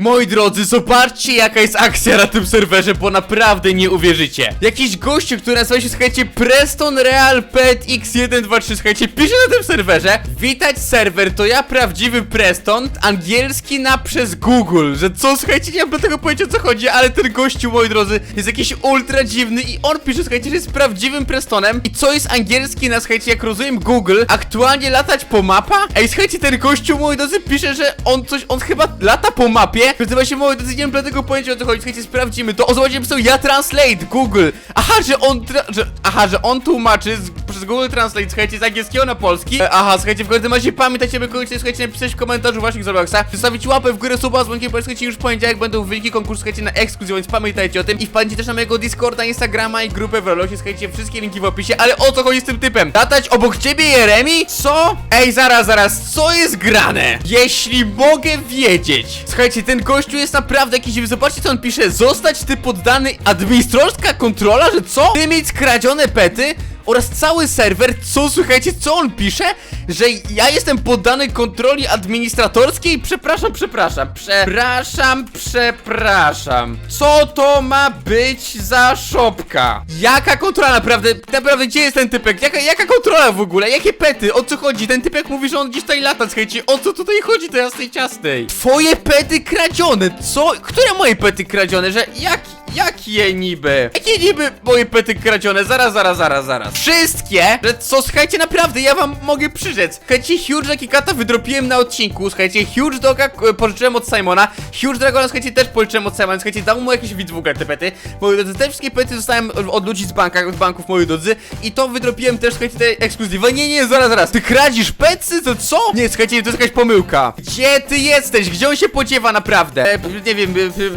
Moi drodzy, zobaczcie jaka jest akcja na tym serwerze, bo naprawdę nie uwierzycie. Jakiś gościu, który nazywa się, słuchajcie, Preston Real Pet X123, słuchajcie, pisze na tym serwerze Witać serwer, to ja prawdziwy Preston, angielski na przez Google Że co, słuchajcie, nie mam do tego pojęcia co chodzi, ale ten gościu, moi drodzy, jest jakiś ultra dziwny I on pisze, słuchajcie, że jest prawdziwym Prestonem I co jest angielski na, słuchajcie, jak rozumiem Google Aktualnie latać po mapa? Ej, słuchajcie, ten gościu, moi drodzy, pisze, że on coś, on chyba lata po mapie Nazywa się, moi drodzy, nie mam dlatego pojęcia o co chodzi, słuchajcie, sprawdzimy to. O, zobaczcie, ja translate, Google. Aha, że on, tra- że, aha, że on tłumaczy z, przez Google Translate, słuchajcie, z angielskiego na polski e, Aha, słuchajcie, w każdym razie pamiętajcie, by kogoś, słuchajcie, napisać w komentarzu właśnie z Robloxa Zostawić łapę w górę, suba dzwonkiem, bo słuchajcie, już w poniedziałek będą wyniki konkursu, słuchajcie, na ekskluzję, więc pamiętajcie o tym I wpadnijcie też na mojego Discorda, Instagrama i grupę w Robloxie, słuchajcie, wszystkie linki w opisie Ale o co chodzi z tym typem? Latać obok ciebie, Jeremi? Co? Ej, zaraz, zaraz, co jest grane? Jeśli mogę wiedzieć Słuchajcie, ten gościu jest naprawdę jakiś, zobaczcie co on pisze Zostać ty poddany administratorska kontrola, że co? Ty mieć skradzione pety? Oraz cały serwer, co słuchajcie, co on pisze? Że ja jestem poddany kontroli administratorskiej? Przepraszam, przepraszam, przepraszam, przepraszam. Co to ma być za szopka? Jaka kontrola naprawdę, naprawdę gdzie jest ten typek? Jaka, jaka kontrola w ogóle? Jakie pety? O co chodzi? Ten typek mówi, że on gdzieś tutaj lata, słuchajcie, o co tutaj chodzi to jasnej ciastej? Twoje pety kradzione, co? Które moje pety kradzione? Że jak, Jakie niby? Jakie niby moje pety kradzione? Zaraz, zaraz, zaraz, zaraz. Wszystkie? Że co, słuchajcie, naprawdę, ja wam mogę przyrzec. Słuchajcie, Huge Jackie Kata wydropiłem na odcinku. Słuchajcie, Huge Doga e, pożyczyłem od Simona. Huge Dragona, słuchajcie, też pożyczyłem od Simona. Słuchajcie, dał mu jakieś widz w ogóle te pety. Moi drodzy, te wszystkie pety dostałem od ludzi z banka, od banków, moi drodzy. I to wydropiłem też, słuchajcie, te ekskluzywy. Nie, nie, zaraz, zaraz. Ty kradzisz petsy? To co? Nie, słuchajcie, to jest jakaś pomyłka. Gdzie ty jesteś? Gdzie on się podziewa naprawdę? E, nie wiem,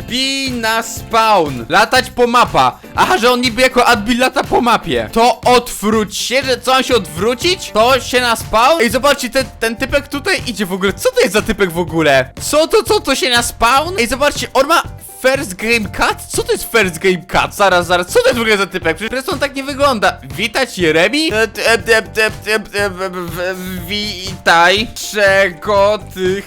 bij na spawn. Latać po mapa. Aha, że on niby jako admin lata po mapie. To odwróć się, że co mam się odwrócić? To się na spawn? Ej, zobaczcie, ten, ten typek tutaj idzie w ogóle. Co to jest za typek w ogóle? Co to, co to się na spawn? Ej, zobaczcie, on ma First Game Cut? Co to jest First Game Cut? Zaraz, zaraz, co to jest w ogóle za typek? Przecież on tak nie wygląda. Witać Jeremi? E, e, e, e, e, e, e, e, Witaj. Czego ty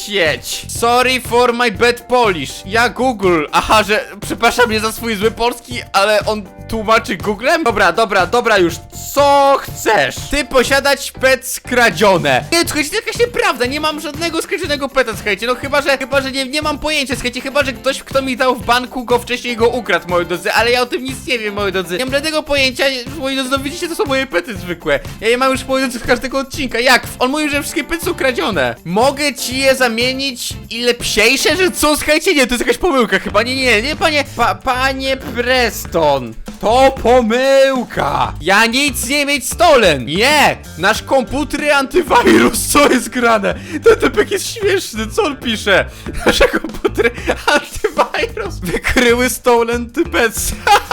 chcieć? Sorry for my bad Polish. Ja Google. Aha, że przepraszam mnie za swój zły polski, ale on tłumaczy Googlem? Dobra, dobra, dobra już. Co chcesz? Ty posiadać pet skradzione. Nie, słuchajcie, to jakaś nieprawda. Nie mam żadnego skradzionego peta, słuchajcie. No chyba, że, chyba, że nie, nie mam pojęcia, słuchajcie. Chyba, że ktoś, kto mi dał w banku, go wcześniej go ukradł, moi drodzy. Ale ja o tym nic nie wiem, moi drodzy. Nie mam żadnego pojęcia, moi drodzy. No widzicie, to są moje pety zwykłe. Ja je mam już, drodzy, z każdego odcinka. Jak? On mówił, że wszystkie pety są kradzione. Mogę ci je zamienić i lepsiejsze, że co? Słuchajcie, nie, to jest jakaś pomyłka chyba. Nie, nie, nie, panie, pa, panie Preston. To pomyłka! Ja nic nie mieć stolen! Nie! Nasz komputer antywirus, co jest grane? Ten typek jest śmieszny, co on pisze? Nasze komputery antywirus wykryły stolen typec.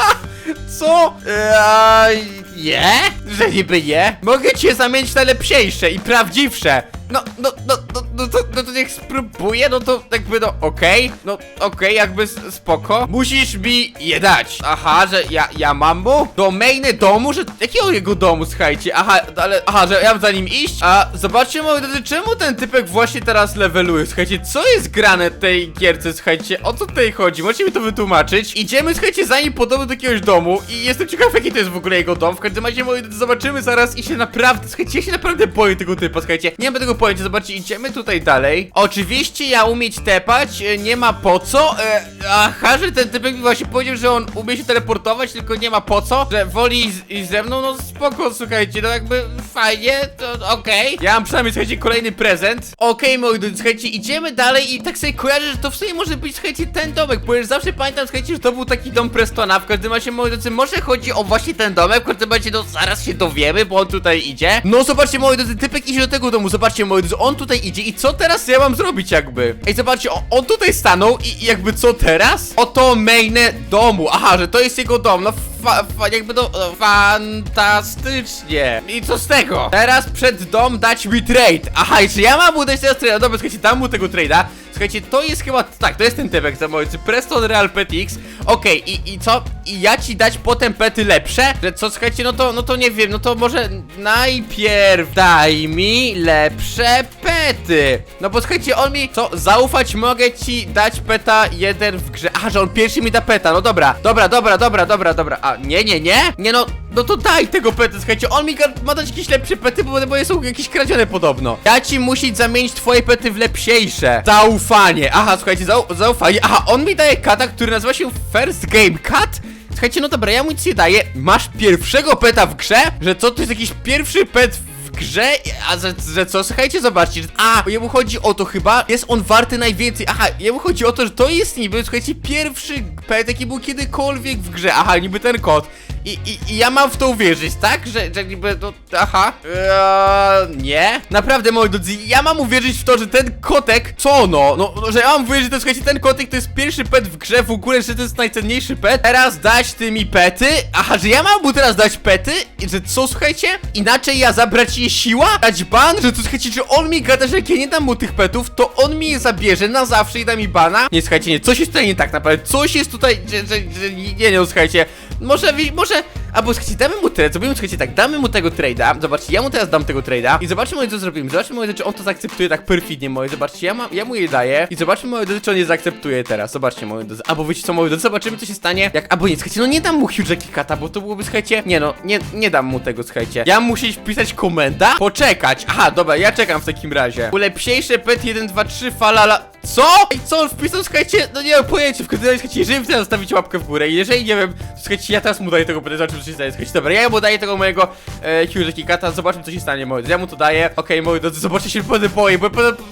Co? Eee, nie? Że niby nie? Mogę cię zamienić na lepsiejsze i prawdziwsze. No, no, no, no, no, to, no to niech spróbuję, no to jakby no okej, no okej, jakby spoko. Musisz mi je dać. Aha, że ja, ja mam mu? Domainy domu, że jakiego jego domu, słuchajcie? Aha, ale, aha, że ja mam za nim iść? A zobaczcie moi drodzy, czemu ten typek właśnie teraz leveluje? Słuchajcie, co jest grane w tej gierce, słuchajcie? O co tutaj chodzi? Możecie mi to wytłumaczyć? Idziemy, słuchajcie, za nim podobno do jakiegoś domu i jestem ciekaw, jaki to jest w ogóle jego dom. W każdym razie, moi drodzy, zobaczymy zaraz i się naprawdę, słuchajcie, ja się naprawdę boję tego typa, słuchajcie. Nie mam tego pojęcia, zobaczcie, idziemy tutaj dalej. Oczywiście ja umieć tepać, e, nie ma po co. E, aha, że ten typek mi właśnie powiedział, że on umie się teleportować, tylko nie ma po co. Że woli z, iść ze mną, no spoko, słuchajcie, no jakby fajnie, to okej. Ja mam przynajmniej, słuchajcie, kolejny prezent. Okej, moi drodzy, słuchajcie, idziemy dalej i tak sobie kojarzę, że to w sumie może być, słuchajcie, ten domek, bo już zawsze pamiętam, słuchajcie, że to był taki dom Prestona. W każdym razie, moi drodzy, może chodzi o właśnie ten domek, w każdym razie, no zaraz się dowiemy, bo on tutaj idzie. No zobaczcie, moi drodzy, typek idzie do tego domu, zobaczcie, moi drodzy, on tutaj idzie i co teraz ja mam zrobić jakby? Ej, zobaczcie, on, on tutaj stanął i, i jakby co teraz? Oto mainne domu, aha, że to jest jego dom, no fa, fa, jakby to e, fantastycznie. I co z tego? Teraz przed dom dać mi trade. Aha, czy ja mam mu dać teraz trade? Dobra, słuchajcie, dam mu tego trade'a. Słuchajcie, to jest chyba, tak, to jest ten typek zamówicy, Preston Real Pet X. Okej, i, i co? I ja ci dać potem pety lepsze? Że co, słuchajcie, no to, no to nie wiem, no to może najpierw daj mi lepsze pety. No bo słuchajcie, on mi, co, zaufać mogę ci dać peta jeden w grze. Aha, że on pierwszy mi da peta, no dobra, dobra, dobra, dobra, dobra, dobra. A, nie, nie, nie? Nie no, no to daj tego pety, słuchajcie, on mi ma dać jakieś lepsze pety, bo, bo są jakieś kradzione podobno. Ja ci musić zamienić twoje pety w lepsiejsze. Zaufanie, aha, słuchajcie, zau zaufanie. Aha, on mi daje kata, który nazywa się First Game Cat? Słuchajcie, no dobra, ja mu nic nie daję. Masz pierwszego peta w grze? Że co, to jest jakiś pierwszy pet w grze? A że, że co? Słuchajcie, zobaczcie. A, jemu chodzi o to chyba, jest on warty najwięcej. Aha, jemu chodzi o to, że to jest niby, słuchajcie, pierwszy pet, jaki był kiedykolwiek w grze. Aha, niby ten kot. I, i, I ja mam w to uwierzyć, tak? Że, że niby to. Aha. Eee, nie. Naprawdę, moi drodzy, ja mam uwierzyć w to, że ten kotek. Co no? No, no że ja mam uwierzyć, że to słuchajcie, ten kotek to jest pierwszy pet w grze w ogóle, że to jest najcenniejszy pet. Teraz dać ty mi pety. Aha, że ja mam mu teraz dać pety? I że co, słuchajcie? Inaczej ja zabrać jej siła? Dać ban? Że to słuchajcie, że on mi gada, że jak ja nie dam mu tych petów, to on mi je zabierze na zawsze i da mi bana? Nie, słuchajcie, nie, coś jest tutaj nie tak naprawdę. Coś jest tutaj, że, że, że nie, nie, no, słuchajcie. Może, może, albo słuchajcie, damy mu tyle, zrobimy, słuchajcie, tak, damy mu tego trade'a, zobaczcie, ja mu teraz dam tego trade'a i zobaczmy, moi, co zrobimy, zobaczmy, moi, czy on to zaakceptuje tak perfidnie, moi, zobaczcie, ja, mam, ja mu je daję i zobaczmy, moi czy on je zaakceptuje teraz, zobaczcie, moi drodzy, albo wiecie co, moi drodzy, zobaczymy, co się stanie, jak, albo nie, słuchajcie, no nie dam mu huge kata, bo to byłoby, słuchajcie, nie no, nie, nie dam mu tego, słuchajcie, ja muszę wpisać komenda, poczekać, aha, dobra, ja czekam w takim razie, ulepsiejsze pet 1, 2, 3, falala, co? I co on wpisał, słuchajcie, no nie mam pojęcia, w końcu, słuchajcie, jeżeli chcę zostawić łapkę w górę i jeżeli, nie wiem, słuchajcie, ja teraz mu daję tego zobaczymy, co się stanie, słuchajcie, dobra, ja mu daję tego mojego e, Huge Kikata, zobaczmy, co się stanie, moi ja mu to daję, okej, moi drodzy, zobaczcie się będę boję, bo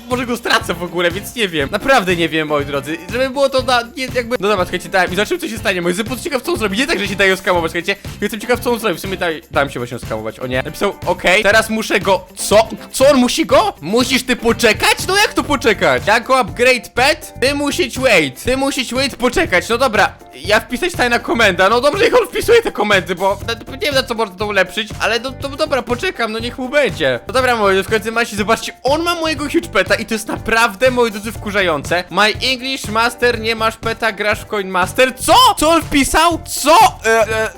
może go stracę w ogóle, więc nie wiem, naprawdę nie wiem, moi drodzy, żeby było to na, nie, jakby, no dobra, słuchajcie, dałem i zobaczymy, co się stanie, moi drodzy, bo ciekaw, co on zrobi, nie tak, że się daje skamować, słuchajcie, jestem ciekaw, co on zrobi, w sumie daj, dałem się właśnie skamować, o nie, napisał, okej, teraz muszę go, co? Co on musi go? Musisz ty poczekać? No jak to poczekać? Jako upgrade pet? Ty musisz wait, ty musisz wait poczekać, no dobra, ja wpisać tajna komenda, no dobrze, niech on wpisuje te komendy, bo no, nie wiem na co można to ulepszyć, ale no to dobra, poczekam, no niech mu będzie. No dobra, moi drodzy, w końcu macie, zobaczcie, on ma mojego huge peta i to jest naprawdę, moi drodzy, wkurzające. My English Master, nie masz peta, grasz w Coin Master, co? Co on wpisał? Co? E, e,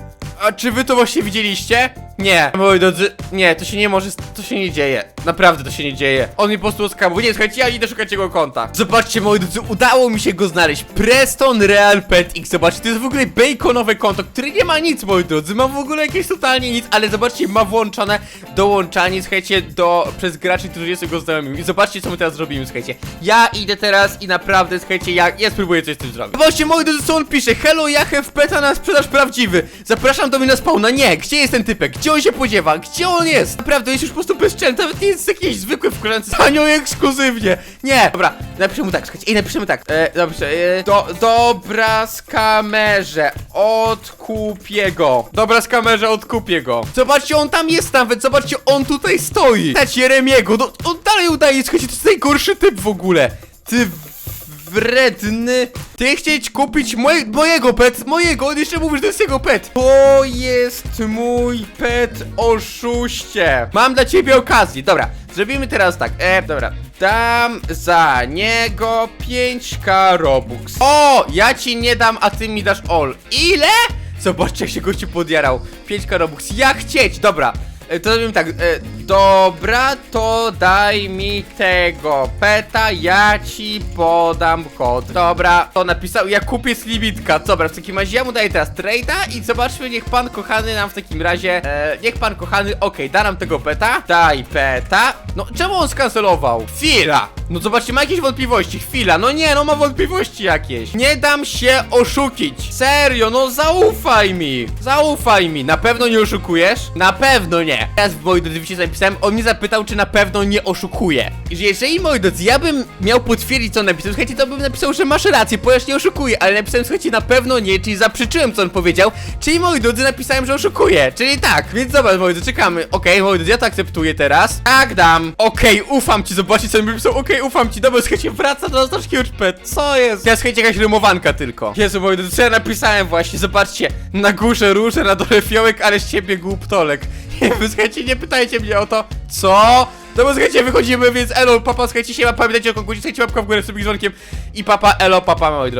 a czy wy to właśnie widzieliście? Nie, moi drodzy, nie, to się nie może, to się nie dzieje. Naprawdę to się nie dzieje. On mi po prostu skamował. Nie, słuchajcie, ja idę szukać jego konta. Zobaczcie, moi drodzy, udało mi się go znaleźć. Preston Real Pet X. Zobaczcie, to jest w ogóle baconowe konto, które nie ma nic, moi drodzy. Ma w ogóle jakieś totalnie nic, ale zobaczcie, ma włączone dołączanie, słuchajcie, do, przez graczy, którzy są jego znajomymi. I zobaczcie, co my teraz zrobimy, słuchajcie. Ja idę teraz i naprawdę, słuchajcie, ja, ja spróbuję coś z tym zrobić. Zobaczcie, moi drodzy, co on pisze. Hello, ja have peta na sprzedaż prawdziwy. Zapraszam do mnie na spawna. Nie, gdzie jest ten typek? Gdzie on się podziewa? Gdzie on jest? Naprawdę, jest już po prostu bezczelny. Nawet nie jest jakiś zwykły wkurzający. Za nią ekskluzywnie. Nie. Dobra, napiszemy tak, słuchajcie. Ej, napiszemy tak. E, dobrze, e, do, dobra z kamerze. Odkupię go. Dobra z kamerze, odkupię go. Zobaczcie, on tam jest nawet. Zobaczcie, on tutaj stoi. Dać Jeremiego. No, on dalej udaje. Słuchajcie, to jest najgorszy typ w ogóle. Ty wredny. Ty chcieć kupić moj, mojego pet, mojego, on jeszcze mówi, że to jest jego pet. To jest mój pet, oszuście. Mam dla ciebie okazję, dobra, zrobimy teraz tak, e, dobra. Dam za niego 5k robux. O, ja ci nie dam, a ty mi dasz all. Ile? Zobaczcie, jak się gościu podjarał. 5k robux, jak chcieć, dobra. E, To zrobimy tak, e, dobra, to daj mi tego peta, ja ci podam kod. Dobra, to napisał, ja kupię slibitka. Dobra, w takim razie ja mu daję teraz trade'a i zobaczmy, niech pan kochany nam w takim razie, e, niech pan kochany, okej, da nam tego peta, daj peta. No, czemu on skancelował? Chwila! No zobaczcie, ma jakieś wątpliwości, chwila, no nie, no ma wątpliwości jakieś. Nie dam się oszukić. Serio, no zaufaj mi. Zaufaj mi. Na pewno nie oszukujesz? Na pewno nie. Teraz w mojej wiecie, napisałem, on mnie zapytał, czy na pewno nie oszukuje. I że jeżeli, moi drodzy, ja bym miał potwierdzić, co on napisał, słuchajcie, to bym napisał, że masz rację, ponieważ nie oszukuje, ale napisałem, słuchajcie, na pewno nie, czyli zaprzeczyłem, co on powiedział, czyli, moi drodzy, napisałem, że oszukuje, czyli tak, więc zobacz, moi drodzy, czekamy. Okej, moi drodzy, ja to akceptuję teraz. Tak, dam. Okej, ufam ci, zobaczcie, co mi napisał, okej, ufam ci, dobra, słuchajcie, wraca do nas nasz co jest? Ja, słuchajcie, jakaś rymowanka tylko. Jezu, moi drodzy, co ja napisałem właśnie, zobaczcie, na górze róże, na dole fiołek, ale z ciebie głuptolek. Nie, słuchajcie, nie pytajcie mnie o to, co? No bo słuchajcie, wychodzimy, więc elo, papa, słuchajcie, się ma pamiętajcie o konkursie, słuchajcie, łapka w górę z subik dzwonkiem i papa, elo, papa, moi drodzy.